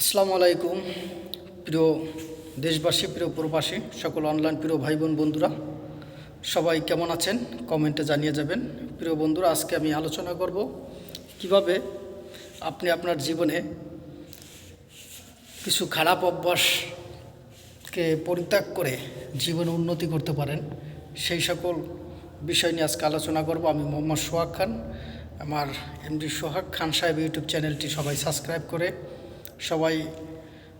আসসালামু আলাইকুম। প্রিয় দেশবাসী, প্রিয় প্রবাসী, সকল অনলাইন প্রিয় ভাই বোন বন্ধুরা, সবাই কেমন আছেন? কমেন্টে জানিয়ে যাবেন। প্রিয় বন্ধুরা, আজকে আমি আলোচনা করব কীভাবে আপনি আপনার জীবনে কিছু খারাপ অভ্যাসকে পরিত্যাগ করে জীবনে উন্নতি করতে পারেন, সেই সকল বিষয় নিয়ে আজকে আলোচনা করব। আমি মোহাম্মদ সোহাগ খান, আমার এমডি সোহাগ খান সাহেব ইউটিউব চ্যানেলটি সবাই সাবস্ক্রাইব করে সবাই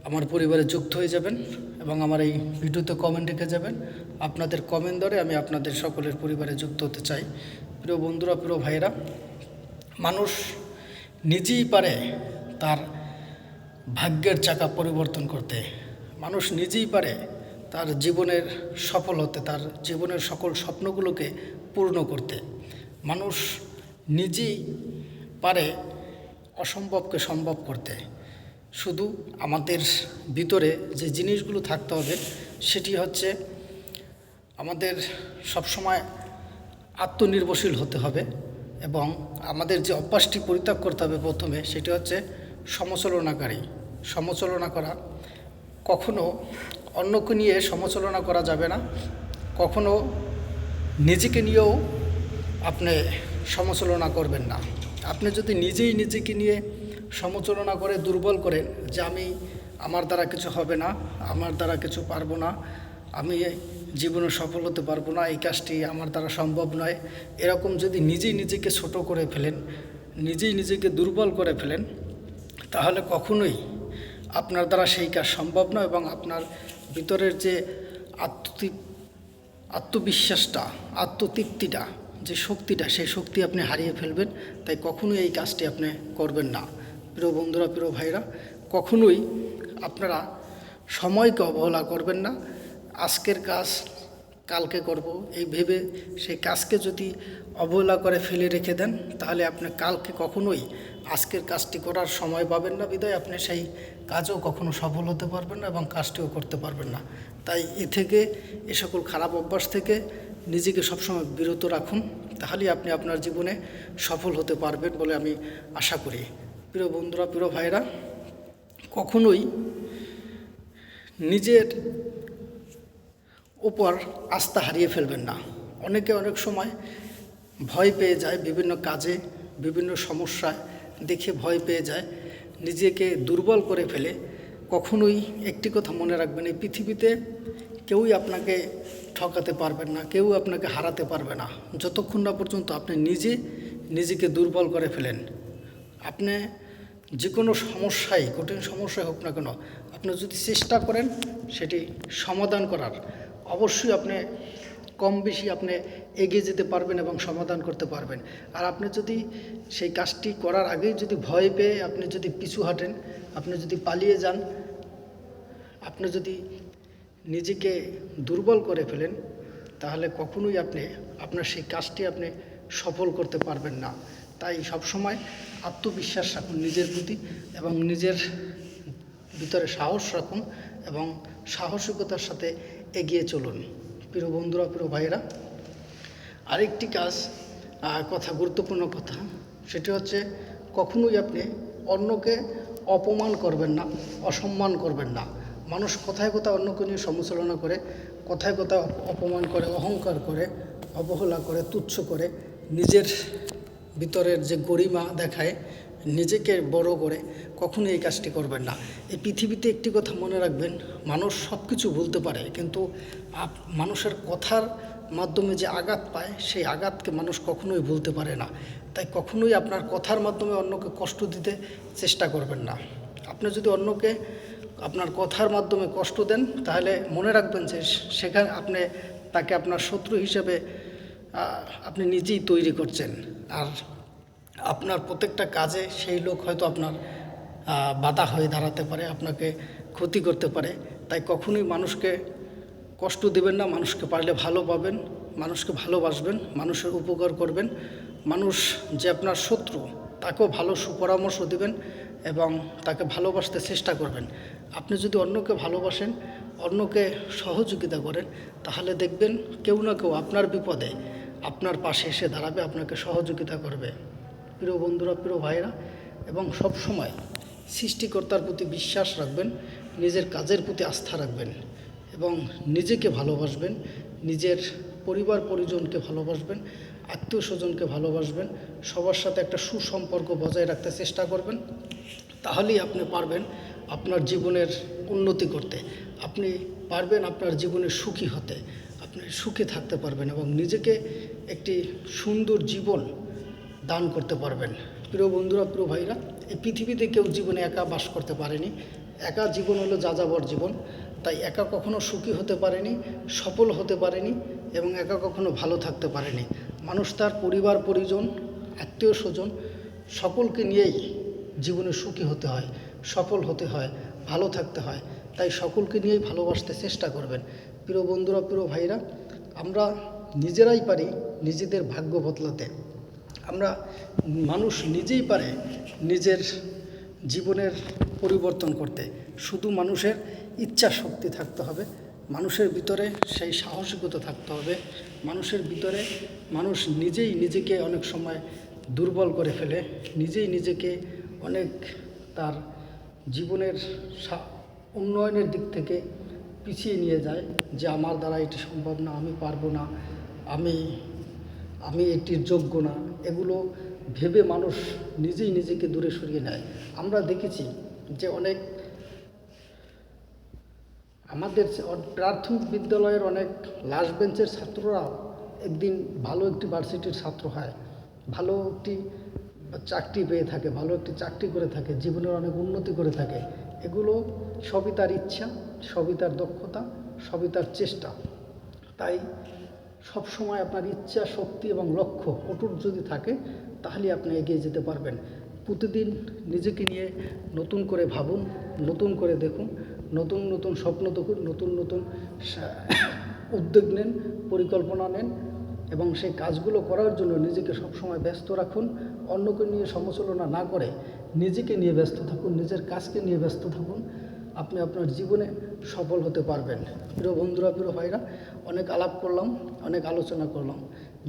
আমার পরিবারে যুক্ত হয়ে যাবেন এবং আমার এই ভিডিওতে কমেন্ট রেখে যাবেন। আপনাদের কমেন্ট ধরে আমি আপনাদের সকলের পরিবারে যুক্ত হতে চাই। প্রিয় বন্ধুরা, প্রিয় ভাইয়েরা, মানুষ নিজেই পারে তার ভাগ্যের চাকা পরিবর্তন করতে। মানুষ নিজেই পারে তার জীবনের সফল হতে তার জীবনের সকল স্বপ্নগুলোকে পূর্ণ করতে। মানুষ নিজেই পারে অসম্ভবকে সম্ভব করতে। শুধু আমাদের ভিতরে যে জিনিসগুলো থাকতে হবে, সেটি হচ্ছে আমাদের সবসময় আত্মনির্ভরশীল হতে হবে এবং আমাদের যে অভ্যাসটি পরিত্যাগ করতে হবে প্রথমে, সেটি হচ্ছে সমচলনাকারী। সমচলনা করা। কখনো অন্যকে নিয়ে সমচলনা করা যাবে না। কখনো নিজেকে নিয়েও আপনি সমচলনা করবেন না। আপনি যদি নিজেই নিজেকে নিয়ে সমচলনা করে, দুর্বল করেন যে আমি, আমার দ্বারা কিছু হবে না, আমার দ্বারা কিছু পারব না, আমি জীবনে সফল হতে পারব না, এই কাজটি আমার দ্বারা সম্ভব নয়। এরকম যদি নিজেই নিজেকে ছোট করে ফেলেন, নিজেই নিজেকে দুর্বল করে ফেলেন, তাহলে কখনোই আপনার দ্বারা সেই কাজ সম্ভব নয় এবং আপনার ভিতরের যে আত্মতৃপ আত্মবিশ্বাসটা, আত্মতৃপ্তিটা, যে শক্তিটা, সেই শক্তি আপনি হারিয়ে ফেলবেন, তাই কখনোই এই কাজটি আপনি করবেন না। প্রিয় বন্ধুরা, প্রিয় ভাইরা, কখনোই আপনারা সময়কে অবহেলা করবেন না। আজকের কাজ কালকে করব। এই ভেবে সেই কাজকে যদি অবহেলা করে ফেলে রেখে দেন, তাহলে আপনি কালকে কখনোই আজকের কাজটি করার সময় পাবেন না। বিদায়, আপনি সেই কাজও কখনো সফল হতে পারবেন না এবং কাজটিও করতে পারবেন না। তাই এ থেকে, এ সকল খারাপ অভ্যাস থেকে নিজেকে সবসময় বিরত রাখুন। তাহলেই আপনি আপনার জীবনে সফল হতে পারবেন বলে আমি আশা করি। প্রিয় বন্ধুরা, প্রিয় ভাইরা কখনোই নিজের ওপর আস্থা হারিয়ে ফেলবেন না। অনেকে অনেক সময় ভয় পেয়ে যায় বিভিন্ন কাজে, বিভিন্ন সমস্যায়, দেখে ভয় পেয়ে যায়, নিজেকে দুর্বল করে ফেলে। কখনোই একটি কথা মনে রাখবেন, এই পৃথিবীতে কেউই আপনাকে ঠকাতে পারবেন না, কেউ আপনাকে হারাতে পারবে না। যতক্ষণ না পর্যন্ত আপনি নিজে নিজেকে দুর্বল করে ফেলেন আপনি যে কোনো সমস্যায় কঠিন সমস্যায় হোক না কেন, আপনি যদি চেষ্টা করেন সেটি সমাধান করার, অবশ্যই আপনি কম বেশি আপনি এগিয়ে যেতে পারবেন এবং সমাধান করতে পারবেন। আর আপনি যদি সেই কাজটি করার আগেই যদি ভয় পেয়ে আপনি যদি পিছু হাঁটেন, আপনি যদি পালিয়ে যান, আপনি যদি নিজেকে দুর্বল করে ফেলেন, তাহলে কখনোই আপনি আপনার সেই কাজটি আপনি সফল করতে পারবেন না। তাই সবসময় আত্মবিশ্বাস রাখুন নিজের প্রতি এবং নিজের ভিতরে সাহস রাখুন এবং সাহসিকতার সাথে এগিয়ে চলুন। প্রিয় বন্ধুরা, প্রিয় ভাইয়েরা, আরেকটি কাজ কথা, গুরুত্বপূর্ণ কথা, সেটি হচ্ছে কখনোই আপনি অন্যকে অপমান করবেন না, অসম্মান করবেন না। মানুষ কথায় কোথায় অন্যকে নিয়ে সমালোচনা করে, কথায় অপ- অপমান করে, অহংকার করে, অবহেলা করে, তুচ্ছ করে, নিজের ভিতরের যে গরিমা দেখায়, নিজেকে বড় করে কখনো এই কাজটি করবেন না। এই পৃথিবীতে একটি কথা মনে রাখবেন, মানুষ সব কিছু ভুলতে পারে, কিন্তু মানুষের কথার মাধ্যমে যে আঘাত পায়, সেই আঘাতকে মানুষ কখনোই ভুলতে পারে না। তাই কখনোই আপনার কথার মাধ্যমে অন্যকে কষ্ট দিতে চেষ্টা করবেন না। আপনি যদি অন্যকে আপনার কথার মাধ্যমে কষ্ট দেন, তাহলে মনে রাখবেন যে সেখানে আপনি তাকে আপনার শত্রু হিসেবে আপনি নিজেই তৈরি করছেন। আর আপনার প্রত্যেকটা কাজে সেই লোক হয়তো আপনার বাধা হয়ে দাঁড়াতে পারে, আপনাকে ক্ষতি করতে পারে। তাই কখনোই মানুষকে কষ্ট দেবেন না, মানুষকে পারলে ভালো পাবেন, মানুষকে ভালোবাসবেন, মানুষের উপকার করবেন। মানুষ যে আপনার শত্রু, তাকেও ভালো সুপরামর্শ দেবেন এবং তাকে ভালোবাসতে চেষ্টা করবেন। আপনি যদি অন্যকে ভালোবাসেন, অন্যকে সহযোগিতা করেন, তাহলে দেখবেন কেউ না কেউ আপনার বিপদে আপনার পাশে এসে দাঁড়াবে, আপনাকে সহযোগিতা করবে। প্রিয় বন্ধুরা, প্রিয় ভাইরা এবং সব সময় সৃষ্টিকর্তার প্রতি বিশ্বাস রাখবেন, নিজের কাজের প্রতি আস্থা রাখবেন, এবং নিজেকে ভালোবাসবেন, নিজের পরিবার পরিজনকে ভালোবাসবেন, আত্মীয় স্বজনকে ভালোবাসবেন, সবার সাথে একটা সুসম্পর্ক বজায় রাখতে চেষ্টা করবেন। তাহলেই আপনি পারবেন আপনার জীবনের উন্নতি করতে। আপনি পারবেন আপনার জীবনে সুখী হতে। আপনি সুখে থাকতে পারবেন এবং নিজেকে একটি সুন্দর জীবন দান করতে পারবেন। প্রিয় বন্ধুরা, প্রিয় ভাইরা, এই পৃথিবীতে কেউ জীবনে একা বাস করতে পারেনি। একা জীবন হলো যাযাবর জীবন। তাই একা কখনো সুখী হতে পারেনি, সফল হতে পারেনি এবং একা কখনো ভালো থাকতে পারেনি। মানুষ তার পরিবার, পরিজন, আত্মীয় স্বজন সকলকে নিয়েই জীবনে সুখী হতে হয়, সফল হতে হয়, ভালো থাকতে হয়। তাই সকলকে নিয়েই ভালোবাসতে চেষ্টা করবেন। প্রিয় বন্ধুরা, প্রিয় ভাইরা, আমরা নিজেরাই পারি নিজেদের ভাগ্য বদলাতে। আমরা মানুষ নিজেই পারে নিজের জীবনের পরিবর্তন করতে। শুধু মানুষের ইচ্ছা শক্তি থাকতে হবে, মানুষের ভিতরে সেই সাহসিকতা থাকতে হবে। মানুষের ভিতরে মানুষ নিজেই নিজেকে অনেক সময় দুর্বল করে ফেলে, নিজেই নিজেকে অনেক তার জীবনের উন্নয়নের দিক থেকে পিছিয়ে নিয়ে যায় যে আমার দ্বারা এটি সম্ভব না, আমি পারব না, আমি আমি এটির যোগ্য না। এগুলো ভেবে মানুষ নিজেই নিজেকে দূরে সরিয়ে নেয়। আমরা দেখেছি যে অনেক আমাদের প্রাথমিক বিদ্যালয়ের অনেক লাস্ট বেঞ্চের ছাত্ররাও একদিন ভালো একটি ভার্সিটির ছাত্র হয়। ভালো একটি চাকরি পেয়ে থাকে, ভালো একটি চাকরি করে থাকে, জীবনের অনেক উন্নতি করে থাকে। এগুলো সবই তার ইচ্ছা, সবই তার দক্ষতা, সবই তার চেষ্টা। তাই সব সময় আপনার ইচ্ছা, শক্তি এবং লক্ষ্য অটুট যদি থাকে, তাহলে আপনি এগিয়ে যেতে পারবেন। প্রতিদিন নিজেকে নিয়ে নতুন করে ভাবুন, নতুন করে দেখুন, নতুন নতুন স্বপ্ন দেখুন, নতুন নতুন উদ্যোগ নেন, পরিকল্পনা নেন এবং সেই কাজগুলো করার জন্য নিজেকে সবসময় ব্যস্ত রাখুন। অন্যকে নিয়ে সমালোচনা না করে নিজেকে নিয়ে ব্যস্ত থাকুন, নিজের কাজকে নিয়ে ব্যস্ত থাকুন, আপনি আপনার জীবনে সফল হতে পারবেন। প্রিয় বন্ধুরা, প্রিয় ভাইরা, অনেক আলাপ করলাম, অনেক আলোচনা করলাম।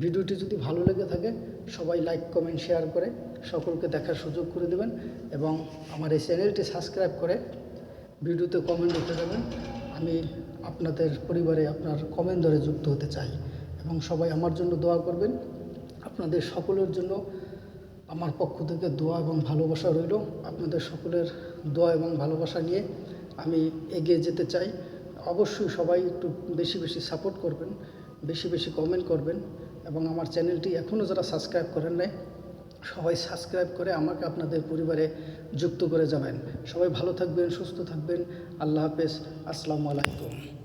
ভিডিওটি যদি ভালো লেগে থাকে, সবাই লাইক, কমেন্ট, শেয়ার করে সকলকে দেখার সুযোগ করে দেবেন এবং আমার এই চ্যানেলটি সাবস্ক্রাইব করে ভিডিওতে কমেন্ট লিখে দেবেন আমি আপনাদের পরিবারে আপনার কমেন্ট ধরে যুক্ত হতে চাই এবং সবাই আমার জন্য দোয়া করবেন। আপনাদের সকলের জন্য আমার পক্ষ থেকে দোয়া এবং ভালোবাসা রইল। আপনাদের সকলের দোয়া এবং ভালোবাসা নিয়ে আমি এগিয়ে যেতে চাই। অবশ্যই সবাই একটু বেশি বেশি সাপোর্ট করবেন, বেশি বেশি কমেন্ট করবেন এবং আমার চ্যানেলটি এখনও যারা সাবস্ক্রাইব করেন নাই, সবাই সাবস্ক্রাইব করে আমাকে আপনাদের পরিবারে যুক্ত করে যাবেন সবাই ভালো থাকবেন, সুস্থ থাকবেন। আল্লাহ হাফেজ। আসসালামু আলাইকুম।